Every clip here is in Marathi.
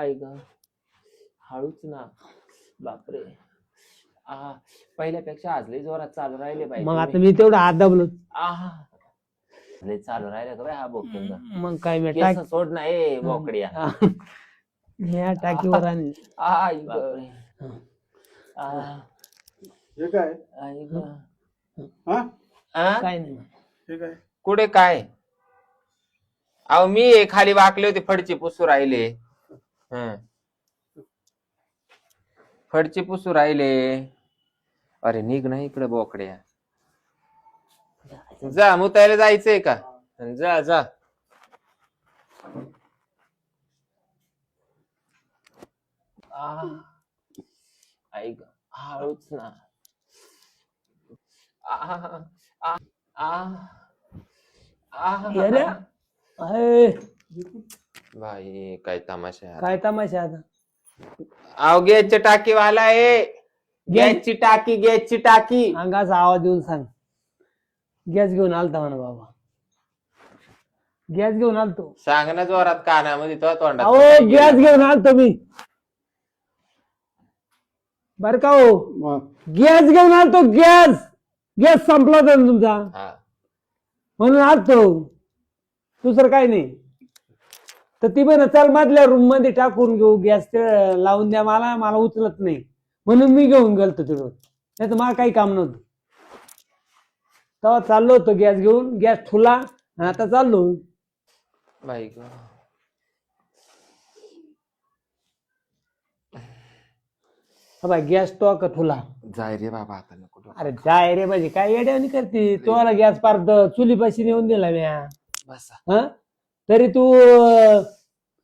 ऐक हळूच ना. बापरे. आ पहिल्यापेक्षा आज लय जोरात चालू राहिले मग पाहिजे आता मी तेवढं हात दाबलो आहा. लय चालू राहिलं का बाई हा बोकड मग काय मी टाक सोड ना ए बोकड्या. ह्या टाकीवर आणि. आई ग. आ, हे काय? आई ग. हा? आ? काय नाही. हे काय? कुठे काय? अहो मी हे खाली वाकले होते फडचे पुसू राहिले. हम्म फडचे पुसू राहिले. अरे निघ ना इकडे बोकड्या. जा मुतायला जायचंय का? जा जा. आ, ऐक हळूच ना. आ, आ, आ, आ. भाई काय तमाशा आहे. काय तमाशा आता? अहो गॅसची टाकी वाला आहे. गॅसची टाकी गॅसची टाकी. अंगाचा आवाज देऊन सांग. गॅस घेऊन आलता म्हणा बाबा. गॅस घेऊन आलतो. सांग ना जोरात कानामध्ये तो तोंडात. अहो गॅस घेऊन आलतो मी. बर का हो? गॅस घेऊन आलतो गॅस. गॅस संपला होता ना तुमचा. हा. म्हणून आलतो. दुसरं काय नाही. तर ती म्हण चल मधल्या रूममध्ये टाकून घेऊ गॅस लावून द्या मला मला उचलत नाही. म्हणून मी घेऊन गेलतो तिकडून. नाही तर मला काही काम नव्हतं. तेव्हा चाललो होतो गॅस घेऊन. गॅस ठुला आणि आता चाललो. बाई ग. हा बाय गॅस तो का ठुला? जाय रे बाबा आता नको डोकं. अरे जाय रे माझी काय येड्यावानी करते? तुम्हाला गॅस पार चुलीपाशी नेऊन दिला म्या. बसा. हा? तरी तू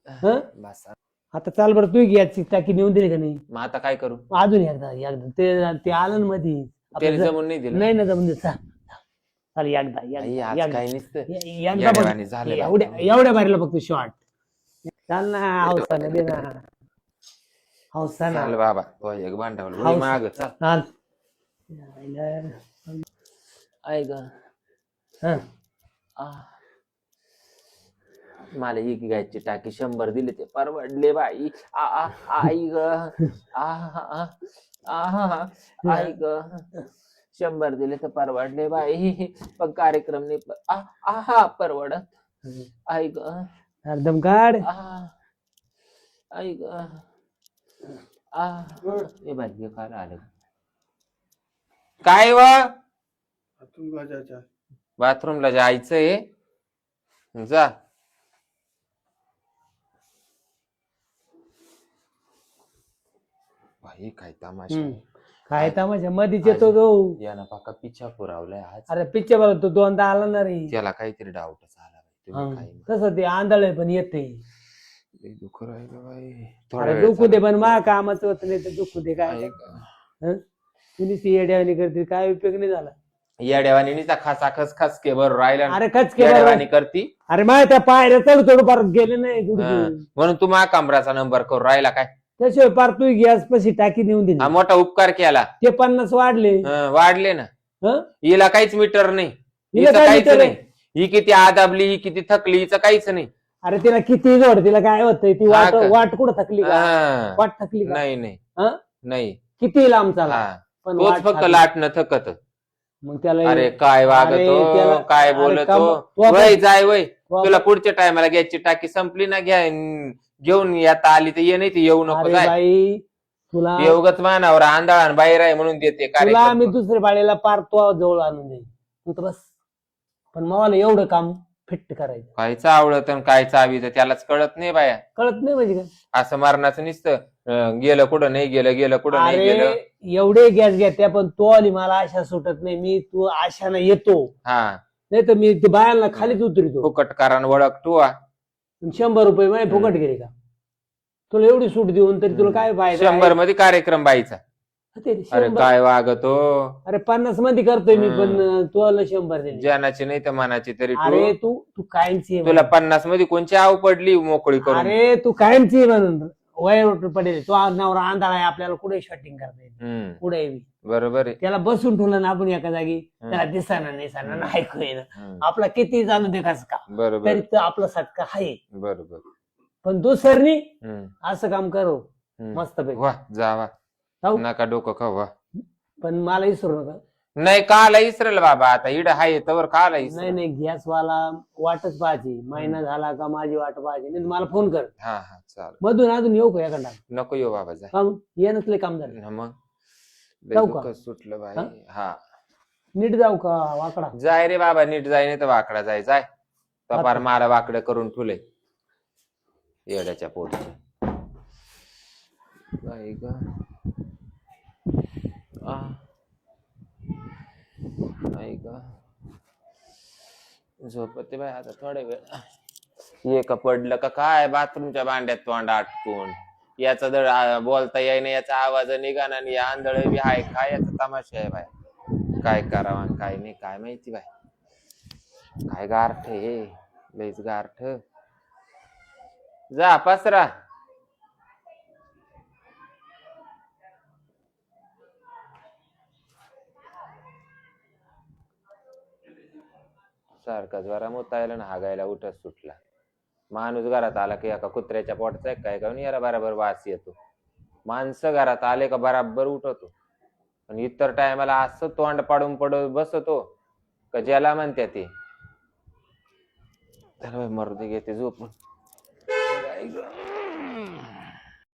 हं? बसा. आता चाल बरं तू गॅसची टाकी नेऊन दिली का नाही? मग आता काय करू? अजून एकदा एकदा. ते ते आलं ना मध्ये ज- जमून नाही दिलं. नाही ना जमून दे चाल चाल. एकदा आई, एकदा आज एकदा. काय नुसतं. ए- एकदा येड्यावानी बघ. झालं एवढ्या. एवढ्या बारीला फक्त शॉर्ट चाल ना हौसानं दे ना. हौसानं चाल बाबा तो एक भांडावल. हाऊस. माग चाल. चाल. ऐक हं. मला एक गॅसची टाकी शंभर दिले ते परवडले बाई. आ आ आई ग. आ आ, आ आई ग. शंभर दिले तर परवडले बाई. पण कार्यक्रम नाही प- आ आ हा परवडत. आई ग. एकदम काढ. आ आई ग. आ हे बाई हे काय आलं? काय व? बाथरूमला जायचंय. जा. भाई काय तमाशा हम्म. काय तमाशा मधीच येतो तो यानं पाका पिछा पुरावलाय आज अरे पिच्च्या बघ तो दोनदा आला ना रे त्याला काहीतरी डाऊटच आला बाई. तुम्ही हं. काय म्हणता? तसं ते आंधळ पण येते लई दुःख राहिलं बाई थोडा अरे वेळ दुखू दे. पण मा कामाचं होत नाही तर दुखू दे काय ऐक. तुम्ही ती येड्यावानी करते काय उपयोग नाही झाला येड्यावानी नुसता खासा खस खस के बरं राहिला अरे बरं. येड्यावानी करती अरे माय त्या पायऱ्या चढ थोडं फार गेले नाही गुडघे. हं. म्हणून तू मा कमराचा नंबर करून राहिला काय त्याशिवाय पार तू गॅस पशी टाकी नेऊन दिली. मोठा उपकार केला. ते पन्नास वाढले. हं, वाढले ना. हं? हिला काहीच मीटर नाही. हिला हिचं काय काहीच नाही? ही किती आदाबली ही किती थकली हिचं काहीच नाही. अरे तिला किती जोड तिला काय होतंय? ती हा वाट का? वाट कुठं थकली का? हं. वाट थकली का? नाही नाही. हं? नाही. किती लांब चाला हा. पण तोच वाट फक्त थकली. लाटणं थकत. मग त्याला अरे काय अरे वागतो त्याला- काय अरे बोलतो? तो वय जाय वय. तुला पुढच्या टायमाला गॅसची टाकी संपली ना घ्या. न- घेऊन येता आली तर ये नाही तर येऊ नको अरे बाई तुला येऊगच मानावर आंधळा बाहेर आहे म्हणून देते तुला कार्यक्रम. आम्ही दुसऱ्या बाळेला पार तो जवळ आणून देईल तू तर बस. पण मला एवढं काम फिट करायचं. कायच आवडत आणि काय चावी तर त्यालाच कळत नाही बाया. कळत नाही म्हणजे काय? असं मरणाचं नुसतं. अं, गेलं कुठं नाही गेलं गेलं कुठं नाही गेलं. अरे एवढे गॅस घेत्या पण तो आली मला आशा सुटत नाही. मी तू आशानं येतो. हा. नाही तर मी ते बायांना खालीच उतरतो. फुकट कारण ओळख शंभर रुपये माझे फुकट गेले का? तुला एवढी सूट देऊन तरी तुला काय फायदा शंभरमध्ये कार्यक्रम बाईचा. आहे? ते अरे शंभर- काय वागतो? अरे पन्नासमध्ये करतोय मी हम्म. पण तुला शंभर दिले जनाची नाही तर मनाची तरी अरे तू तू तू कायमची आहे तुला पन्नासमध्ये कोणची आव पडली मोकळी करून? अरे तू कायमची आहे म्हणून. वय पडेल तो आज नवरा आंधळा आहे आपल्याला कुठे शॉटिंग करता येईल? हम्म. कुठे बी. बरोबर आहे. त्याला बसून ठेवलं ना आपण एका जागी. त्याला दिसाना नाही ना हम्म. ऐकू हम्म. आपला किती जाणू दे का? बरोबर. तरी तो आपला सटका आहे. बरोबर. पण तू सरनी हम्म, असं काम करो. हम्म. मस्त पैकी वा जावा. जाऊ. नका डोकं खाऊ वा. पण मला विसरू नका. नाही काला इसरल बाबा आता इड हाय तवर काला नाही इसरल. नाही गॅस वाला वाटच पाहायची. महिना झाला का माझी वाट पाहायची. नाही तर मला फोन कर. हा हा चाल मधून अजून येऊ का एखादा? नको येऊ बाबा जा? ये नसले काम झालं मग. लय जाऊ का? दुःख सुटलं बाई. हा? हा. नीट जाऊ का वाकडा? जाय रे बाबा नीट जाय नाही तर वाकडा जाय जाय. तो पार आता. मारा वाकडं करून ठुले. येड्याच्या पोटचे बाई ग आ. बाई ग झोपते बाय आता थोडे वेळ. एक पडलं का काय? बाथरूमच्या भांड्यात तोंड आटकून. याचा दळ बोलता येईना याचा आवाज निघाना आणि या आंधळ बी हाय काय याचा तमाशा आहे बाय काय करावा आणि काय नाही काय माहिती बाय काय गारठ हे? लईच गारठ. जा पसरा. सारखा जरा मुतायला ना हागायला उठत सुटला. माणूस घरात आला की एका कुत्र्याच्या पोटचा एक काय काऊन याला बराबर वास येतो? माणसं घरात आले का बराबर उठवतो पण इतर टायमाला असं तोंड पाडून पडत बसतो का ज्याला म्हणत्या ते. त्याला घेते झोपून.